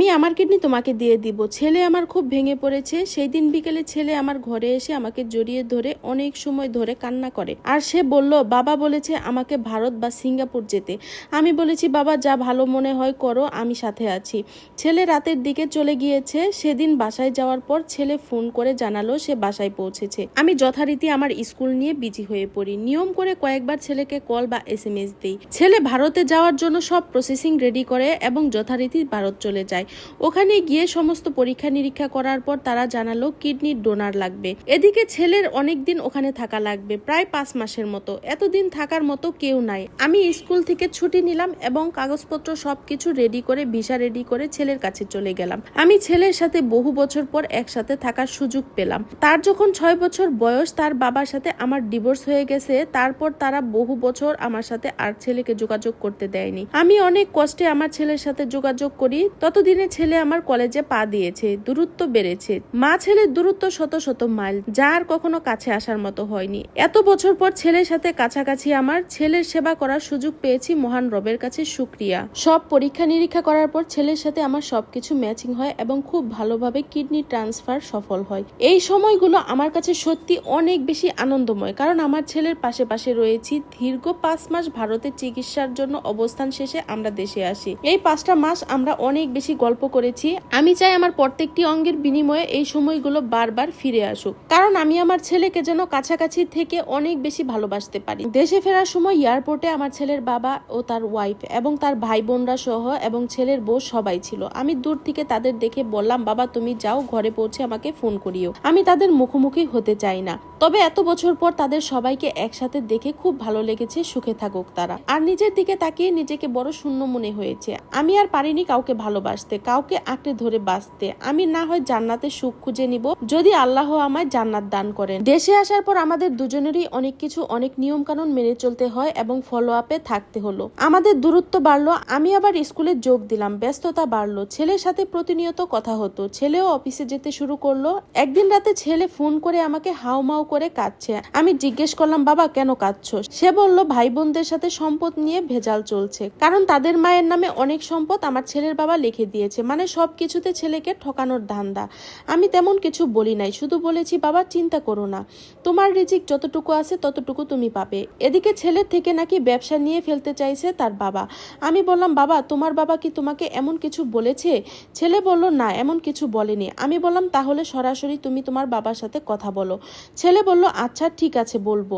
আমি আমার কিডনি তোমাকে দিয়ে দিব। ছেলে আমার খুব ভেঙে পড়েছে। সেই দিন বিকেলে ছেলে আমার ঘরে এসে আমাকে জড়িয়ে ধরে অনেক সময় ধরে কান্না করে। আর সে বলল, বাবা বলেছে আমাকে ভারত বা সিঙ্গাপুর যেতে। আমি বলেছি, বাবা, যা ভালো মনে হয় করো, আমি সাথে আছি। ছেলে রাতের দিকে চলে গিয়েছে। সেদিন বাসায় যাওয়ার পর ছেলে ফোন করে জানালো, সে বাসায় পৌঁছেছে। আমি যথারীতি আমার স্কুল নিয়ে বিজি হয়ে পড়ি। নিয়ম করে কয়েকবার ছেলেকে কল বা এস এম এস দিই। ছেলে ভারতে যাওয়ার জন্য সব প্রসেসিং রেডি করে এবং যথারীতি ভারত চলে যায়। ওখানে গিয়ে সমস্ত পরীক্ষা নিরীক্ষা করার পর তারা জানালো কিডনির ডোনার লাগবে। এদিকে ছেলের অনেক দিন ওখানে থাকা লাগবে, প্রায় পাঁচ মাসের মতো। এতদিন থাকার মতো কেউ নাই। আমি স্কুল থেকে ছুটি নিলাম এবং কাগজপত্র সবকিছু রেডি করে, ভিসা রেডি করে ছেলের কাছে চলে গেলাম। আমি ছেলের সাথে বহু বছর পর একসাথে থাকার সুযোগ পেলাম। তার যখন ছয় বছর বয়স, তার বাবার সাথে আমার ডিভোর্স হয়ে গেছে। তারপর তারা বহু বছর আমার সাথে আর ছেলেকে যোগাযোগ করতে দেয়নি। আমি অনেক কষ্টে আমার ছেলের সাথে যোগাযোগ করি। ততদিনে ছেলে আমার কলেজে পা দিয়েছে, দূরত্ব বেড়েছে। মা ছেলের দূরত্ব শত শত মাইল, যা আর কখনো কাছে আসার মতো হয়নি। এত বছর পর ছেলের সাথে কাছাকাছি আমার ছেলের সেবা করার সুযোগ পেয়েছি মহান রবের কাছে সুক্রিয়া। সব পরীক্ষা নিরীক্ষা করার পর ছেলের সাথে আমার সবকিছু ম্যাচিং হয় এবং খুব ভালোভাবে কিডনি ট্রান্সফার সফল হয়। এই সময়গুলো আমার কাছে সত্যি অনেক বেশি আনন্দময়, কারণ আমার ছেলের পাশে পাশে রয়েছি দীর্ঘ পাঁচ মাস ভারতে চিকিৎসার জন্য অবস্থান শেষে আমরা দেশে আসি। এই পাঁচটা মাস আমরা অনেক বেশি গল্প করেছি, আমি চাই আমার প্রত্যেকটি অঙ্গের বিনিময়ে এই সময়গুলো বারবার ফিরে আসুক। কারণ আমি আমার ছেলেকে যেন কাছাকাছি থেকে অনেক বেশি ভালোবাসতে পারি। দেশে ফেরার সময় এয়ারপোর্টে আমার ছেলের বাবা ও তার ওয়াইফ এবং তার ভাই বোনরা সহ এবং ছেলের বউ সবাই ছিল। আমি দূর থেকে তাদের দেখে বললাম, বাবা, তুমি যাও, ঘরে পৌঁছে আমাকে ফোন করিও। আমি তাদের মুখোমুখি হতে চাই না। তবে এত বছর পর তাদের সবাইকে একসাথে দেখে খুব ভালো লেগেছে, সুখে থাকুক তারা। আর নিজের দিকে তাকিয়ে নিজেকে বড় শূন্য মনে হয়েছে। আমি আর পারিনি কাউকে ভালোবাসতে। কাউকে আঁকড়ে ধরে বাঁচতে, আমি না হয় জান্নাতে সুখ খুঁজে নিব যদি আল্লাহ আমায় জান্নাত দান করেন। দেশে আসার পর আমাদের দুজনেরই অনেক কিছু, অনেক নিয়ম কানুন মেনে চলতে হয় এবং ফলো আপে থাকতে হলো। আমাদের দূরত্ব বাড়লো, আমি আবার স্কুলে যোগ দিলাম, ব্যস্ততা বাড়লো, ছেলের সাথে প্রতিনিয়ত কথা হতো, ছেলেও অফিসে যেতে শুরু করল। একদিন রাতে ছেলে ফোন করে আমাকে হাউমাউ করে কাঁদছে। আমি জিজ্ঞেস করলাম, বাবা, কেন কাঁদছো সে বলল ভাই বোনদের সাথে সম্পদ নিয়ে ভেজাল চলছে, কারণ তাদের মায়ের নামে অনেক সম্পদ আমার ছেলের বাবা লিখে দিয়েছে। মানে সব কিছুতে ছেলেকে ঠকানোর ধান্দা। আমি তেমন কিছু বলি নাই। শুধু বলেছি, বাবা, চিন্তা করো না। তোমার রিজিক যতটুকু আছে, ততটুকু তুমি পাবে। এদিকে ছেলের থেকে নাকি ব্যবসা নিয়ে ফেলতে চাইছে তার বাবা। আমি বললাম, বাবা, তোমার বাবা কি তোমাকে এমন কিছু বলেছে? ছেলে বলল, না, এমন কিছু বলেনি। আমি বললাম, তাহলে সরাসরি তুমি তোমার বাবার সাথে কথা বলো। ছেলে বলল আচ্ছা ঠিক আছে, বলব।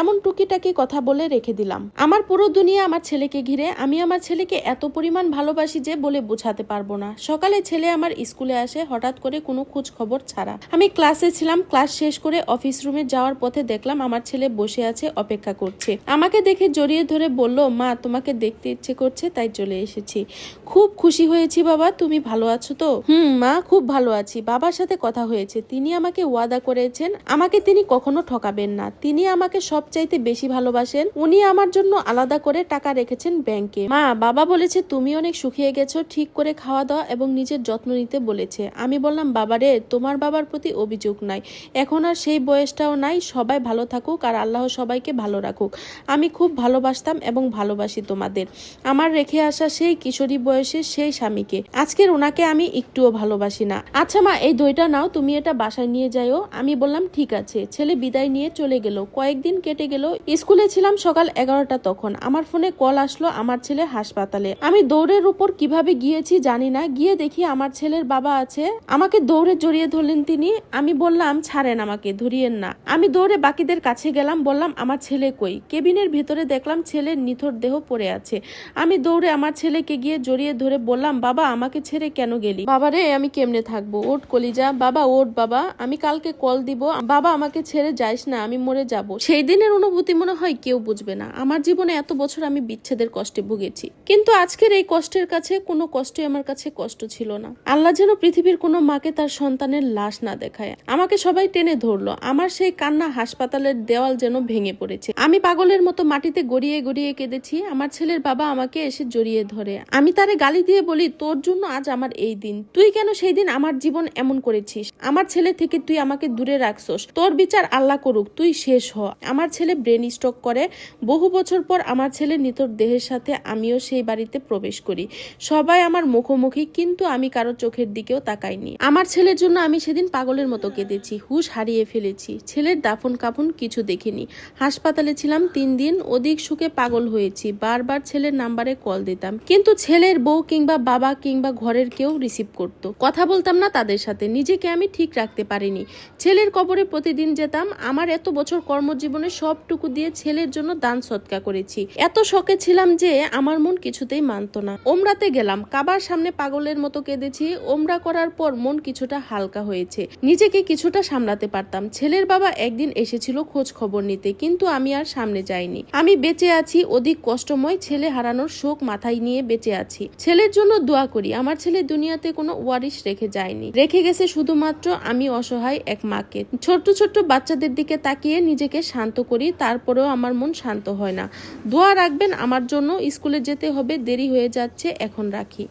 এমন টুকিটাকি কথা বলে রেখে দিলাম। আমার পুরো দুনিয়া আমার ছেলেকে ঘিরে। আমি আমার ছেলেকে এত পরিমাণ ভালোবাসি যে বলে বোঝাতে পারব না। সকালে ছেলে আমার স্কুলে আসে, হঠাৎ করে কোনো খোঁজ খবর ছাড়া। আমি ক্লাসে ছিলাম, ক্লাস শেষ করে অফিস রুমে যাওয়ার পথে দেখলাম আমার ছেলে বসে আছে, অপেক্ষা করছে। আমাকে দেখে জড়িয়ে ধরে বলল, মা, তোমাকে দেখতে ইচ্ছে করছে, তাই চলে এসেছি। খুব খুশি হয়েছি বাবা, তুমি ভালো আছো তো? হুম, মা, খুব ভালো আছি। বাবার সাথে কথা হয়েছে। তিনি আমাকে ওয়াদা করেছেন, আমাকে তিনি কখনো ঠকাবেন না। তিনি আমাকে সবচাইতে বেশি ভালোবাসেন। উনি আমার জন্য আলাদা করে টাকা রেখেছেন ব্যাংকে। মা, বাবা বলেছে, তুমি অনেক শুকিয়ে গেছো, ঠিক করে খাওয়া দাওয়া এবং নিজের যত্ন নিতে বলেছে। আমি বললাম, বাবারে, তোমার বাবার প্রতি অভিযোগ নাই। এখন আর সেই বয়সটাও নাই, সবাই ভালো থাকুক আর আল্লাহ সবাইকে ভালো রাখুক। আমি খুব ভালোবাসতাম এবং ভালোবাসি তোমাদের। আমার রেখে আসা সেই কিশোরী বয়সের সেই স্বামীকে। আজকের ওনাকে আমি একটুও ভালোবাসি না। আচ্ছা মা, এই দইটা নাও, তুমি এটা বাসায় নিয়ে যাইও আমি বললাম, ঠিক আছে। ছেলে বিদায় নিয়ে চলে গেল। কয়েকদিন কেটে গেল। স্কুলে ছিলাম সকাল এগারোটা তখন। আমার ফোনে কল আসলো আমার ছেলে হাসপাতালে। আমি দৌড়ের উপর কীভাবে গিয়েছি জানি না, গিয়ে দেখি আমার ছেলের বাবা আছে। আমাকে দৌড়ে জড়িয়ে ধরলেন তিনি। আমি বললাম, ছাড়েন আমাকে, ধরিয়েন না। আমি দৌড়ে বাকিদের কাছে গেলাম, বললাম, আমার ছেলে কই? কেবিনের ভেতরে দেখলাম ছেলের নিথর দেহ পড়ে আছে। আমি দৌড়ে আমার ছেলেকে গিয়ে জড়িয়ে ধরে বললাম, বাবা, আমাকে ছেড়ে কেন গেলি? বাবা রে, আমি কেমনে থাকব? ওট কলিজা, বাবা ওট বাবা। আমি কালকে কল দিব। বাবা, আমাকে ছেড়ে যাইস না, আমি মরে যাব। সেই দিনের অনুভূতি মনে হয় কেউ বুঝবে না। আমার জীবনে এত বছর আমি বিচ্ছেদের কষ্টে ভুগেছি। কিন্তু আজকের এই কষ্টের কাছে কোনো কষ্টই আমার কাছে কষ্ট ছিল না। আল্লাহ যেন পৃথিবীর কোনো মাকে তার সন্তানের লাশ না দেখায়। আমাকে সবাই টেনে ধরলো। আমার সেই কান্না হাসপাতালের দেওয়াল যেন ভেঙে পড়েছে। আমি পাগলের মতো মাটিতে গড়িয়ে গড়িয়ে কেঁদেছি। আমার ছেলের বাবা আমাকে এসে জড়িয়ে ধরে। আমি তারে গালি দিয়ে বলি, তোর জন্য আজ আমার এই দিন। তুই কেন সেই দিন আমার জীবন এমন করেছিস? আমার ছেলে থেকে তুই আমাকে দূরে রাখছস। তোর বিচার আল্লাহ করুক, তুই শেষ হ। আমার ছেলে ব্রেন স্ট্রোক করে। বহু বছর পর আমার ছেলে নিতর দেহের সাথে আমিও সেই বাড়িতে প্রবেশ করি। সবাই আমার মুখোমুখি মুখোমুখি কিন্তু আমি কারও চোখের দিকেও তাকাইনি। আমার ছেলের জন্য আমি সেদিন পাগলের মতো কেঁদেছি, হুশ হারিয়ে ফেলেছি। ছেলের দাফন কাফন কিছু দেখিনি। হাসপাতালে ছিলাম তিন দিন, অধিক সুখে পাগল হয়েছি। বারবার ছেলের নাম্বারে কল দিতাম। কিন্তু ছেলের বউ কিংবা বাবা কিংবা ঘরের কেউ রিসিভ করত। কথা বলতাম না তাদের সাথে, নিজেকে আমি ঠিক রাখতে পারিনি। ছেলের কবরে প্রতিদিন যেতাম। আমার এত বছর কর্মজীবনে সবটুকু দিয়ে ছেলের জন্য দান সৎকা করেছি। এত শখে ছিলাম যে আমার মন কিছুতেই মানতো না। ওমরাতে গেলাম, কাবার সামনে পাগলের মতো কেঁদেছি, ওমরা করার পর মন কিছুটা হালকা হয়েছে। নিজেকে কিছুটা সামলাতে পারতাম। ছেলের বাবা একদিন এসেছিল খোঁজ খবর নিতে, কিন্তু আমি আর সামনে যাইনি। আমি বেঁচে আছি, অধিক কষ্টময় ছেলে হারানোর শোক মাথায় নিয়ে বেঁচে আছি। ছেলের জন্য দোয়া করি, আমার ছেলে দুনিয়াতে কোনো ওয়ারিশ রেখে যায়নি। রেখে গেছে শুধুমাত্র আমি অসহায় এক মাকে। ছোট্ট ছোট্ট বাচ্চাদের দিকে তাকিয়ে নিজেকে শান্ত করি, তারপরেও আমার মন শান্ত হয় না। দোয়া রাখবেন, আমার জন্য স্কুলে যেতে হবে, দেরি হয়ে যাচ্ছে, এখন রাখি।